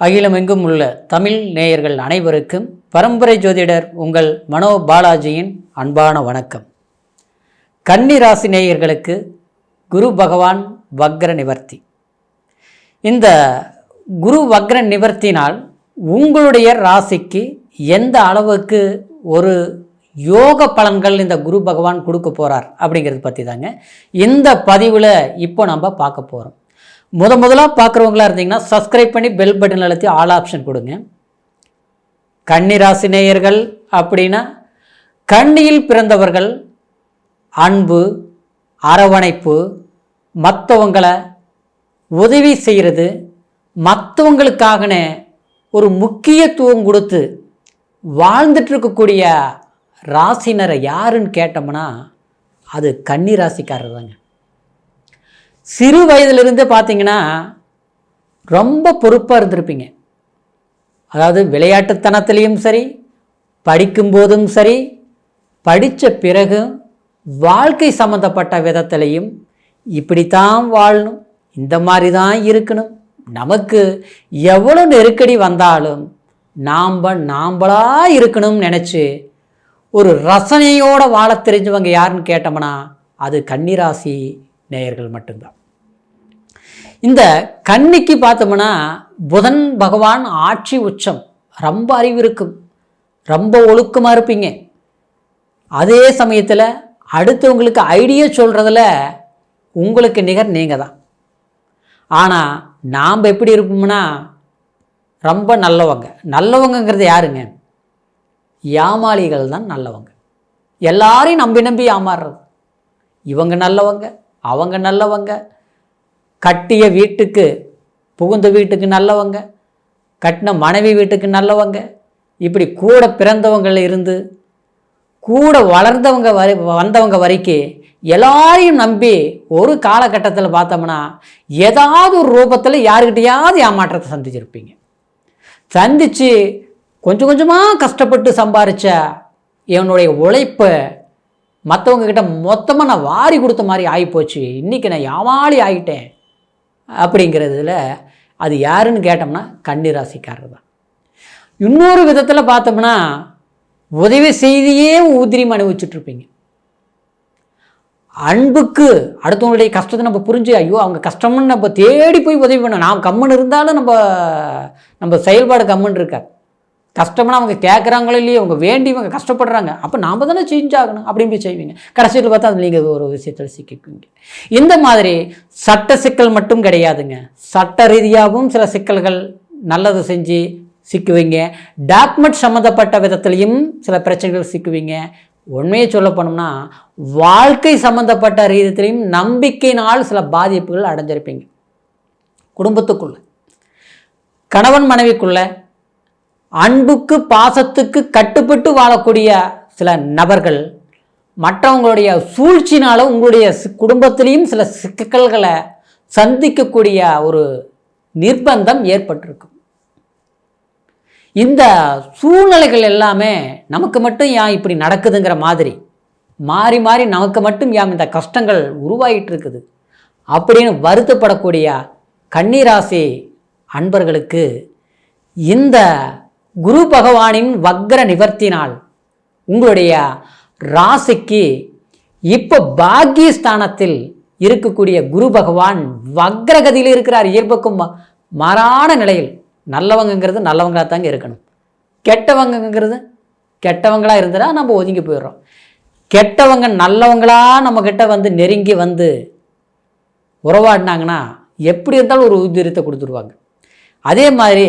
அகிலமெங்கும் உள்ள தமிழ் நேயர்கள் அனைவருக்கும் பரம்பரை ஜோதிடர் உங்கள் மனோ பாலாஜியின் அன்பான வணக்கம். கன்னி ராசி நேயர்களுக்கு குரு பகவான் வக்ர நிவர்த்தி. இந்த குரு வக்ர நிவர்த்தினால் உங்களுடைய ராசிக்கு எந்த அளவுக்கு ஒரு யோக பலன்கள் இந்த குரு பகவான் கொடுக்க போகிறார் அப்படிங்கிறது பற்றி தாங்க இந்த பதிவில் இப்போ நம்ம பார்க்க போகிறோம் முத முதலாக பார்க்குறவங்களா இருந்தீங்கன்னா சப்ஸ்கிரைப் பண்ணி பெல் பட்டன் அழுத்தி ஆல் ஆப்ஷன் கொடுங்க. கன்னிராசி நேயர்கள் அப்படின்னா கண்ணியில் பிறந்தவர்கள் அன்பு அரவணைப்பு மற்றவங்களை உதவி செய்கிறது மற்றவங்களுக்காகன ஒரு முக்கியத்துவம் கொடுத்து வாழ்ந்துட்டு இருக்கக்கூடிய ராசினரை யாருன்னு கேட்டோம்னா அது கன்னி ராசிக்காரர் தாங்க சிறு வயதிலிருந்து பார்த்தீங்கன்னா ரொம்ப பொறுப்பாக இருந்திருப்பீங்க. அதாவது விளையாட்டுத்தனத்துலேயும் சரி படிக்கும்போதும் சரி படித்த பிறகு வாழ்க்கை சம்மந்தப்பட்ட விதத்திலையும் இப்படித்தான் வாழணும் இந்த மாதிரி தான் இருக்கணும். நமக்கு எவ்வளோ நெருக்கடி வந்தாலும் நாம் நாம்பளாக இருக்கணும்னு நினச்சி ஒரு ரசனையோடு வாழ தெரிஞ்சவங்க யாருன்னு கேட்டோம்னா அது கன்னிராசி நேயர்கள் மட்டும்தான். இந்த கன்னிக்கு பார்த்தோம்னா புதன் பகவான் ஆட்சி உச்சம். ரொம்ப அறிவு இருக்கும். ரொம்ப ஒழுக்கமாக இருப்பீங்க. அதே சமயத்தில் அடுத்தவங்களுக்கு ஐடியா சொல்கிறதுல உங்களுக்கு நிகர் நீங்கள் தான் ஆனால் நாம் எப்படி இருப்போம்னா ரொம்ப நல்லவங்க. நல்லவங்கங்கிறது யாருங்க? ஏமாளிகள் தான் நல்லவங்க. எல்லாரையும் நம்பி நம்பி ஏமாறுறது. இவங்க நல்லவங்க அவங்க நல்லவங்க கட்டிய வீட்டுக்கு புகுந்த வீட்டுக்கு நல்லவங்க கட்டின மனைவி வீட்டுக்கு நல்லவங்க இப்படி கூட பிறந்தவங்கள் இருந்து கூட வளர்ந்தவங்க வரை வந்தவங்க வரைக்கும் எல்லாரையும் நம்பி ஒரு காலகட்டத்தில் பார்த்தோம்னா ஏதாவது ஒரு ரூபத்தில் யாருக்கிட்டையாவது ஏமாற்றத்தை சந்திச்சிருப்பீங்க. சந்தித்து கொஞ்சம் கொஞ்சமாக கஷ்டப்பட்டு சம்பாரித்த என்னுடைய உழைப்பை மற்றவங்கக்கிட்ட மொத்தமாக நான் வாரி கொடுத்த மாதிரி ஆகிப்போச்சு இன்றைக்கி நான் ஏமாளி ஆகிட்டேன் அப்படிங்கிறதுல அது யாருன்னு கேட்டோம்னா கன்னிராசிக்காரர் தான். இன்னொரு விதத்தில் பார்த்தோம்னா உதவி செய்தியே உதிரியம் அனுபவிச்சுட்ருப்பீங்க. அன்புக்கு அடுத்தவங்களுடைய கஷ்டத்தை நம்ம புரிஞ்சு ஐயோ அவங்க கஷ்டம்னு நம்ம தேடி போய் உதவி பண்ண நாம் கம்மன் இருந்தாலும் நம்ம நம்ம செயல்பாடு கம்மன் இருக்காது. கஷ்டம்னா அவங்க கேட்குறாங்களோ இல்லையோ அவங்க வேண்டி இவங்க கஷ்டப்படுறாங்க. அப்போ நாம் தானே சேஞ்ச் ஆகணும் அப்படின்னு போய் செய்வீங்க. கடைசியில் பார்த்தா அது நீங்கள் ஒரு விஷயத்தில் சிக்கிக்குவீங்க. இந்த மாதிரி சட்ட சிக்கல் மட்டும் கிடையாதுங்க. சட்ட ரீதியாகவும் சில சிக்கல்கள் நல்லது செஞ்சு சிக்குவீங்க. டாக்குமெண்ட் சம்மந்தப்பட்ட விதத்துலையும் சில பிரச்சனைகள் சிக்குவீங்க. உண்மையை சொல்ல போனோம்னா வாழ்க்கை சம்மந்தப்பட்ட ரீதியிலையும் நம்பிக்கையினால் சில பாதிப்புகள் அடைஞ்சிருப்பீங்க. குடும்பத்துக்குள்ளே கணவன் மனைவிக்குள்ளே அன்புக்கு பாசத்துக்கு கட்டுப்பட்டு வாழக்கூடிய சில நபர்கள் மற்றவங்களுடைய சூழ்ச்சினால் உங்களுடைய சி- குடும்பத்திலையும் சில சிக்கல்களை சந்திக்கக்கூடிய ஒரு நிர்பந்தம் ஏற்பட்டிருக்கும். இந்த சூழ்நிலைகள் எல்லாமே நமக்கு மட்டும் ஏன் இப்படி நடக்குதுங்கிற மாதிரி மாறி மாறி நமக்கு மட்டும் ஏன் இந்த கஷ்டங்கள் உருவாகிட்டு இருக்குது அப்படின்னு வருத்தப்படக்கூடிய கன்னிராசி அன்பர்களுக்கு இந்த குரு பகவானின் வக்ர நிவர்த்தினால் உங்களுடைய ராசிக்கு இப்போ பாக்கியஸ்தானத்தில் இருக்கக்கூடிய குரு பகவான் வக்ரகதியில் இருக்கிறார். இயல்புக்கும் மாறான நிலையில் நல்லவங்கங்கிறது நல்லவங்களாக தாங்க இருக்கணும். கெட்டவங்கங்கிறது கெட்டவங்களாக இருந்தால் நம்ம ஒதுங்கி போயிடுறோம். கெட்டவங்க நல்லவங்களாக நம்மக்கிட்ட வந்து நெருங்கி வந்து உறவாடினாங்கன்னா எப்படி இருந்தாலும் ஒரு உதிரத்தை கொடுத்துருவாங்க. அதே மாதிரி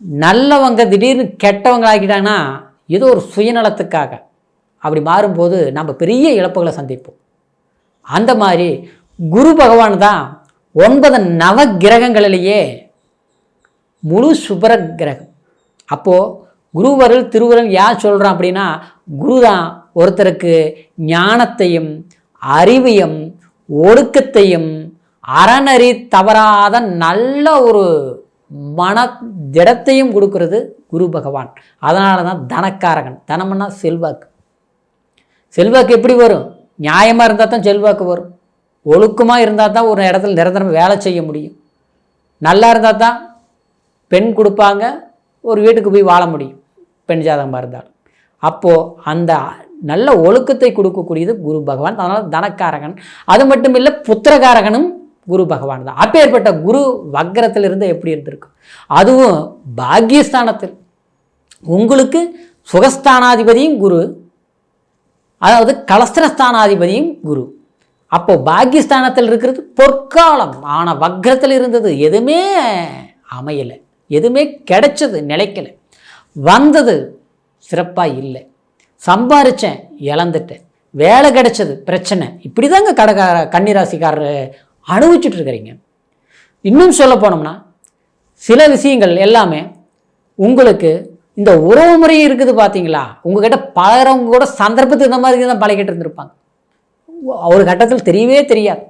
நல்லவங்க திடீர்னு கெட்டவங்க ஆக்கிட்டாங்கன்னா ஏதோ ஒரு சுயநலத்துக்காக. அப்படி மாறும்போது நம்ம பெரிய இழப்புகளை சந்திப்போம். அந்த மாதிரி குரு பகவான் தான் ஒன்பது நவ கிரகங்களிலேயே முழு சுபர கிரகம் அப்போது குருவருள் திருவருள் யார் சொல்கிறான் அப்படின்னா குரு தான் ஒருத்தருக்கு ஞானத்தையும் அறிவையும் ஒடுக்கத்தையும் அறநறி தவறாத நல்ல ஒரு மன திடத்தையும் கொடுக்கறது குரு பகவான். அதனால தான் தனக்காரகன். தனம்னா செல்வாக்கு. செல்வாக்கு எப்படி வரும்? நியாயமாக இருந்தால் தான் செல்வாக்கு வரும். ஒழுக்கமாக இருந்தால் தான் ஒரு இடத்துல நிரந்தரம் வேலை செய்ய முடியும். நல்லா இருந்தால் தான் பெண் கொடுப்பாங்க ஒரு வீட்டுக்கு போய் வாழ முடியும். பெண் ஜாதகமாக இருந்தாலும். அப்போது அந்த நல்ல ஒழுக்கத்தை கொடுக்கக்கூடியது குரு பகவான். அதனால் தனக்காரகன். அது மட்டும் இல்லை புத்திரகாரகனும் குரு பகவான் தான் அப்பேற்பட்ட குரு வக்ரத்திலிருந்து எப்படி இருந்திருக்கும் அதுவும் பாக்யஸ்தானத்தில். உங்களுக்கு சுகஸ்தானாதிபதியும் குரு. அதாவது கலஸ்திரஸ்தானாதிபதியும் குரு. அப்போ பாக்யஸ்தானத்தில் இருக்கிறது பொற்காலம். ஆனால் வக்ரத்தில் இருந்தது எதுவுமே அமையலை. எதுவுமே கிடைச்சது நிலைக்கலை. வந்தது சிறப்பாக இல்லை. சம்பாரித்தேன் இழந்துட்டேன். வேலை கிடைச்சது பிரச்சனை. இப்படி தாங்க கடகார கன்னிராசிக்காரர் அனுபவிச்சுட்டு இருக்கிறீங்க இன்னும் சொல்ல போனோம்னா சில விஷயங்கள் எல்லாமே உங்களுக்கு இந்த உறவு முறை இருக்குது பார்த்தீங்களா உங்ககிட்ட பழகிறவங்க கூட சந்தர்ப்பத்துக்கு இந்த மாதிரி தான் பழகிட்டு இருந்திருப்பாங்க. ஒரு கட்டத்தில் தெரியவே தெரியாது.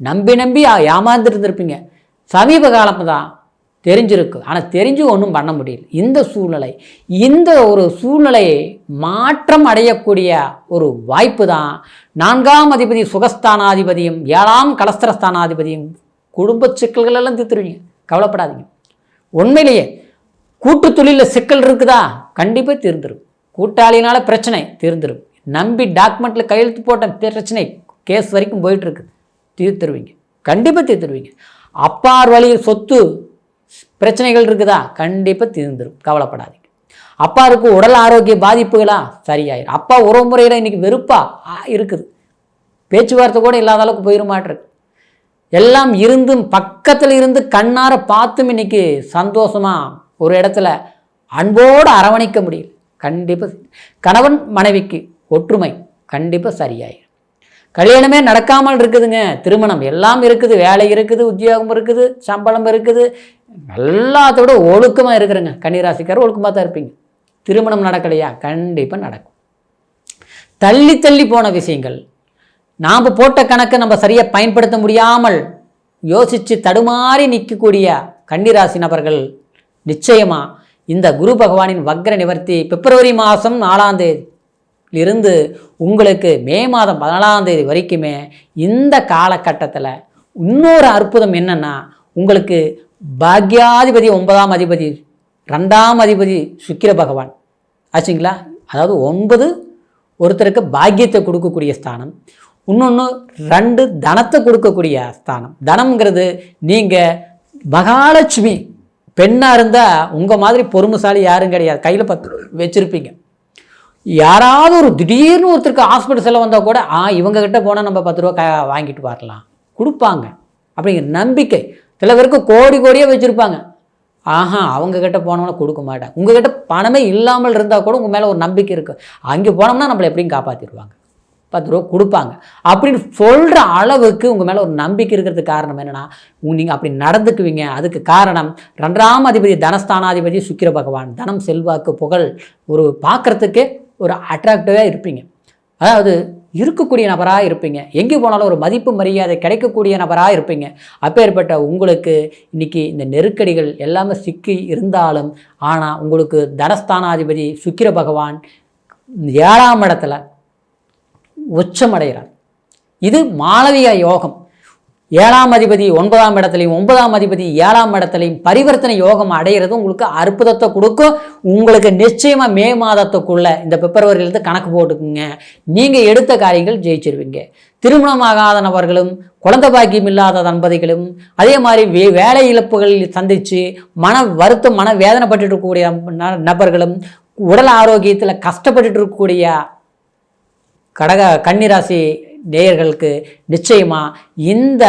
நம்பி நம்பி ஏமாந்துட்டு இருந்திருப்பீங்க. சமீப காலம் தான் தெரிஞ்சிருக்கு. ஆனால் தெரிஞ்சு ஒன்றும் பண்ண முடியல. இந்த சூழ்நிலை இந்த ஒரு சூழ்நிலையை மாற்றம் அடையக்கூடிய ஒரு வாய்ப்பு தான் நான்காம் அதிபதி சுகஸ்தானாதிபதியும் ஏழாம் கலஸ்தரஸ்தானாதிபதியும் குடும்ப சிக்கல்கள் எல்லாம் தீர்த்துருவீங்க. கவலைப்படாதீங்க. உண்மையிலேயே கூட்டு தொழிலில் சிக்கல் இருக்குதா? கண்டிப்பாக தீர்ந்துடும் கூட்டாளினால பிரச்சனை தீர்ந்துடும் நம்பி டாக்குமெண்ட்டில் கையெழுத்து போட்ட பிரச்சனை கேஸ் வரைக்கும் போயிட்டுருக்கு தீர்த்துருவீங்க. கண்டிப்பாக தீர்த்துருவீங்க. அப்பார் வழியில் சொத்து பிரச்சனைகள் இருக்குதா? கண்டிப்பாக தீர்ந்துடும் கவலைப்படாதீங்க. அப்பாவுக்கு உடல் ஆரோக்கிய பாதிப்புகளா? சரியாயிரும். அப்பா உறவுமுறையில் இன்றைக்கி வெறுப்பாக இருக்குது. பேச்சுவார்த்தை கூட இல்லாத அளவுக்கு போயிருமாட்டிருக்கு எல்லாம் இருந்தும் பக்கத்தில் இருந்து கண்ணார பார்த்தும் இன்னைக்கு சந்தோஷமாக ஒரு இடத்துல அன்போடு அரவணைக்க முடியல. கண்டிப்பாக கணவன் மனைவிக்கு ஒற்றுமை கண்டிப்பாக சரியாயிரும். கல்யாணமே நடக்காமல் இருக்குதுங்க. திருமணம் எல்லாம் இருக்குது. வேலை இருக்குது. உத்தியோகம் இருக்குது. சம்பளம் இருக்குது. எல்லாத்தோட ஒழுக்கமாக இருக்கிறேங்க. கன்னிராசிக்காரர் ஒழுக்கமாக தான் இருப்பீங்க. திருமணம் நடக்கலையா? கண்டிப்பாக நடக்கும். தள்ளி தள்ளி போன விஷயங்கள். நாம் போட்ட கணக்கை நம்ம சரியாக பயன்படுத்த முடியாமல் யோசித்து தடுமாறி நிற்கக்கூடிய கன்னிராசி நபர்கள் நிச்சயமாக இந்த குரு பகவானின் வக்ர நிவர்த்தி பிப்ரவரி மாதம் நாலாம் தேதியிலிருந்து உங்களுக்கு மே மாதம் பதினாலாம் தேதி வரைக்குமே இந்த காலகட்டத்தில் இன்னொரு அற்புதம் என்னன்னா உங்களுக்கு பாக்யாதிபதி ஒன்பதாம் அதிபதி ரெண்டாம் அதிபதி சுக்கிர பகவான். ஆச்சுங்களா? அதாவது ஒன்பது ஒருத்தருக்கு பாக்கியத்தை கொடுக்கக்கூடிய ஸ்தானம் இன்னொன்று ரெண்டு தனத்தை கொடுக்கக்கூடிய ஸ்தானம். தனம்ங்கிறது நீங்கள் மகாலட்சுமி பெண்ணாக இருந்தால் உங்கள் மாதிரி பொறுமைசாலி யாரும் கிடையாது. கையில் பத்து வச்சுருப்பீங்க. யாராவது ஒரு திடீர்னு ஒருத்தருக்கு ஹாஸ்பிட்டல் செல்ல வந்தால் கூட ஆ இவங்கக்கிட்ட போனால் நம்ம பத்து ரூபா க வாங்கிட்டு வரலாம். கொடுப்பாங்க. அப்படிங்கிற நம்பிக்கை. சில பேருக்கு கோடி கோடியே வச்சுருப்பாங்க. ஆஹா அவங்கக்கிட்ட போனோம்னா கொடுக்க மாட்டேன். உங்ககிட்ட பணமே இல்லாமல் இருந்தால் கூட உங்கள் மேலே ஒரு நம்பிக்கை இருக்குது அங்கே போனோம்னா நம்மளை எப்படியும் காப்பாற்றிடுவாங்க பத்து ரூபா கொடுப்பாங்க. அப்படின்னு சொல்கிற அளவுக்கு உங்கள் மேலே ஒரு நம்பிக்கை இருக்கிறதுக்கு காரணம் என்னென்னா நீங்கள் அப்படி நடந்துக்குவீங்க. அதுக்கு காரணம் ரெண்டாம் அதிபதி தனஸ்தானாதிபதி சுக்கிர பகவான். தனம் செல்வாக்கு புகழ் ஒரு பார்க்குறதுக்கே ஒரு அட்ராக்டிவாக இருப்பீங்க. அதாவது இருக்கக்கூடிய நபராக இருப்பீங்க. எங்கே போனாலும் ஒரு மதிப்பு மரியாதை கிடைக்கக்கூடிய நபராக இருப்பீங்க. அப்பேற்பட்ட உங்களுக்கு இன்றைக்கி இந்த நெருக்கடிகள் எல்லாமே சிக்கி இருந்தாலும் ஆனால் உங்களுக்கு தனஸ்தானாதிபதி சுக்கிர பகவான் ஏழாம் இடத்துல உச்சமடைகிறார். இது மாளவிக யோகம். ஏழாம் அதிபதி ஒன்பதாம் இடத்துலையும் ஒன்பதாம் அதிபதி ஏழாம் இடத்துலையும் பரிவர்த்தனை யோகம் அடைகிறது உங்களுக்கு அற்புதத்தை கொடுக்கும். உங்களுக்கு நிச்சயமாக மே மாதத்துக்குள்ள இந்த பிப்ரவரியிலேருந்து கணக்கு போட்டுக்குங்க. நீங்கள் எடுத்த காரியங்கள் ஜெயிச்சிருவீங்க. திருமணமாகாத நபர்களும் குழந்தை பாக்கியம் இல்லாத தம்பதிகளும் அதே மாதிரி வே வேலை இழப்புகள் சந்தித்து மன வருத்தம் மன வேதனைப்பட்டு இருக்கக்கூடிய நபர்களும் உடல் ஆரோக்கியத்தில் கஷ்டப்பட்டு இருக்கக்கூடிய கடக கன்னிராசி நேயர்களுக்கு நிச்சயமாக இந்த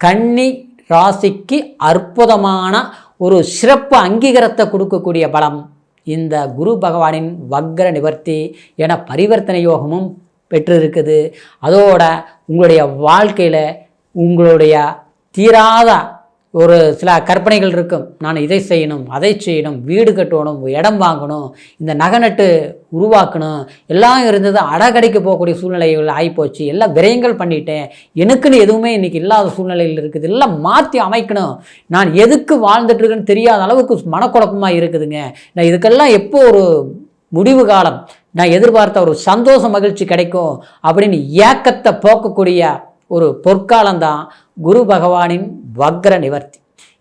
கன்னி ராசிக்கு அற்புதமான ஒரு சிறப்பு அங்கீகாரத்தை கொடுக்கக்கூடிய பலம். இந்த குரு பகவானின் வக்ர நிவர்த்தி என பரிவர்த்தனை யோகமும் பெற்றிருக்குது. அதோட உங்களுடைய வாழ்க்கையில் உங்களுடைய தீராத ஒரு சில கற்பனைகள் இருக்கும். நான் இதை செய்யணும் அதை செய்யணும் வீடு கட்டணும் இடம் வாங்கணும் இந்த நகை நட்டு உருவாக்கணும் எல்லாம் இருந்தது அடகடைக்கு போகக்கூடிய சூழ்நிலைகள் ஆகிப்போச்சு எல்லாம் விரயங்கள் பண்ணிட்டேன். எனக்குன்னு எதுவுமே இன்றைக்கி இல்லாத சூழ்நிலையில் இருக்குது. எல்லாம் மாற்றி அமைக்கணும். நான் எதுக்கு வாழ்ந்துட்டு இருக்கேன்னு தெரியாத அளவுக்கு மனக்குழப்பமாக இருக்குதுங்க. நான் இதுக்கெல்லாம் எப்போ ஒரு முடிவு காலம்? நான் எதிர்பார்த்த ஒரு சந்தோஷ மகிழ்ச்சி கிடைக்கும் அப்படின்னு ஏக்கத்தை போக்கக்கூடிய ஒரு பொற்காலம்தான் குரு பகவானின் வக்ர நிவர்த்தி.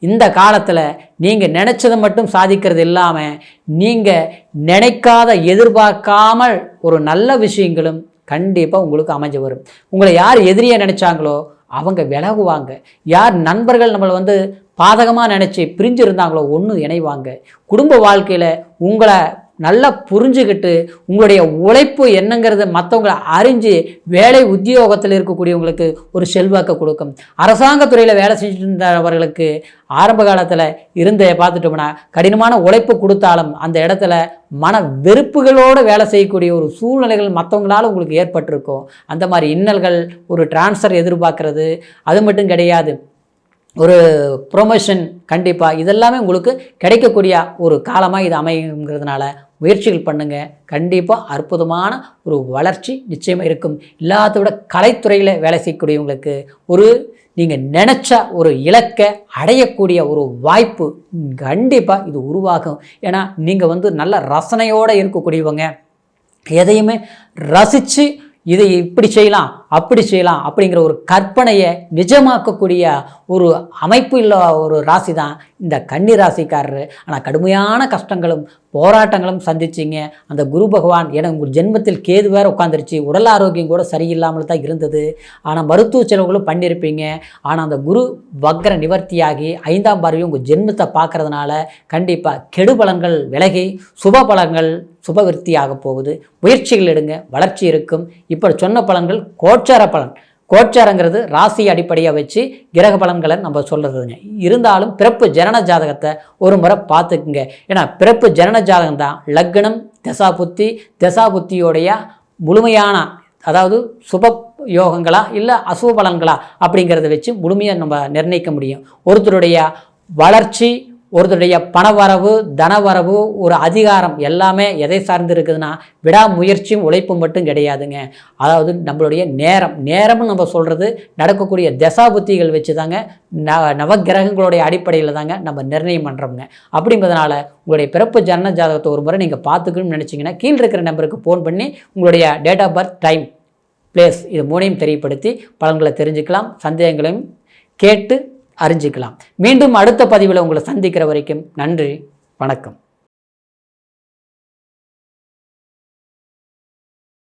இந்த காலத்தில் நீங்கள் நினச்சதை மட்டும் சாதிக்கிறது இல்லாமல் நீங்கள் நினைக்காத எதிர்பார்க்காமல் ஒரு நல்ல விஷயங்களும் கண்டிப்பாக உங்களுக்கு அமைஞ்சு வரும். உங்களை யார் எதிரியை நினச்சாங்களோ அவங்க விலகுவாங்க. யார் நண்பர்கள் நம்மளை வந்து பாதகமாக நினச்சி பிரிஞ்சு இருந்தாங்களோ ஒன்று இணைவாங்க. குடும்ப வாழ்க்கையில் உங்களை நல்லா புரிஞ்சுக்கிட்டு உங்களுடைய உழைப்பு என்னங்கிறத மற்றவங்களை அறிஞ்சு வேலை உத்தியோகத்தில் இருக்கக்கூடியவங்களுக்கு ஒரு செல்வாக்கை கொடுக்கும். அரசாங்கத்துறையில் வேலை செஞ்சுட்டு இருந்தவர்களுக்கு ஆரம்ப காலத்தில் இருந்த பார்த்துட்டோம்னா கடினமான உழைப்பு கொடுத்தாலும் அந்த இடத்துல மன வெறுப்புகளோடு வேலை செய்யக்கூடிய ஒரு சூழ்நிலைகள் மற்றவங்களால உங்களுக்கு ஏற்பட்டிருக்கும். அந்த மாதிரி இன்னல்கள் ஒரு டிரான்ஸ்ஃபர் எதிர்பார்க்கறது அது மட்டும் கிடையாது. ஒரு ப்ரொமோஷன் கண்டிப்பாக இதெல்லாமே உங்களுக்கு கிடைக்கக்கூடிய ஒரு காலமாக இது அமையுங்கிறதுனால முயற்சிகள் பண்ணுங்கள் கண்டிப்பாக அற்புதமான ஒரு வளர்ச்சி நிச்சயமாக இருக்கும். இல்லாத விட கலைத்துறையில் வேலை செய்யக்கூடியவங்களுக்கு ஒரு நீங்கள் நினச்ச ஒரு இலக்கை அடையக்கூடிய ஒரு வாய்ப்பு கண்டிப்பாக இது உருவாகும். ஏன்னா நீங்கள் வந்து நல்ல ரசனையோடு இருக்கக்கூடியவங்க. எதையுமே ரசித்து இதை இப்படி செய்யலாம். அப்படி செய்யலாம் அப்படிங்கிற ஒரு கற்பனையை நிஜமாக்கக்கூடிய ஒரு அமைப்பு இல்லை ஒரு ராசி தான் இந்த கன்னிராசிக்காரர். ஆனால் கடுமையான கஷ்டங்களும் போராட்டங்களும் சந்திச்சிங்க. அந்த குரு பகவான் என உங்கள் ஜென்மத்தில் கேது வேற உட்காந்துருச்சு உடல் ஆரோக்கியம் கூட சரியில்லாமல் தான் இருந்தது. ஆனால் மருத்துவ செலவுகளும் பண்ணியிருப்பீங்க. ஆனால் அந்த குரு வக்ர நிவர்த்தியாகி ஐந்தாம் பார்வையும் உங்கள் ஜென்மத்தை பார்க்கறதுனால கண்டிப்பாக கெடுபலன்கள் விலகி சுப பலன்கள் சுபவிருத்தியாக போகுது. முயற்சிகள் எடுங்க வளர்ச்சி இருக்கும். இப்போ சொன்ன பலன்கள் கோச்சார பலன். கோச்சாரங்கிறது ராசி அடிப்படையாக வச்சு கிரக பலன்களை நம்ம சொல்கிறதுங்க இருந்தாலும் பிறப்பு ஜனன ஜாதகத்தை ஒரு முறை பார்த்துக்குங்க. ஏன்னா பிறப்பு ஜனன ஜாதகம் தான் லக்னம் தசாபுத்தி தசாபுத்தியோடைய முழுமையான அதாவது சுப யோகங்களா இல்லை அசுப பலன்களா அப்படிங்கிறத வச்சு முழுமையாக நம்ம நிர்ணயிக்க முடியும். ஒருத்தருடைய வளர்ச்சி ஒருத்தருடைய பணவரவு தனவரவு ஒரு அதிகாரம் எல்லாமே எதை சார்ந்து இருக்குதுன்னா விடாமுயற்சியும் உழைப்பும் மட்டும் கிடையாதுங்க. அதாவது நம்மளுடைய நேரம். நேரம்னு நம்ம சொல்கிறது நடக்கக்கூடிய தசாபுத்திகள் வச்சு தாங்க ந நவகிரகங்களுடைய அடிப்படையில் தாங்க நம்ம நிர்ணயம் பண்ணுறோங்க அப்படிங்கிறதுனால உங்களுடைய பிறப்பு ஜனன ஜாதகத்தை ஒரு முறை நீங்கள் பார்த்துக்கணும்னு நினச்சிங்கன்னா கீழே இருக்கிற நம்பருக்கு ஃபோன் பண்ணி உங்களுடைய date of birth time place இது மூணையும் தெரியப்படுத்தி பலன்களை தெரிஞ்சுக்கலாம். சந்தேகங்களையும் கேட்டு அறிஞ்சிக்கலாம். மீண்டும் அடுத்த பதிவில் உங்களை சந்திக்கிற வரைக்கும் நன்றி வணக்கம்.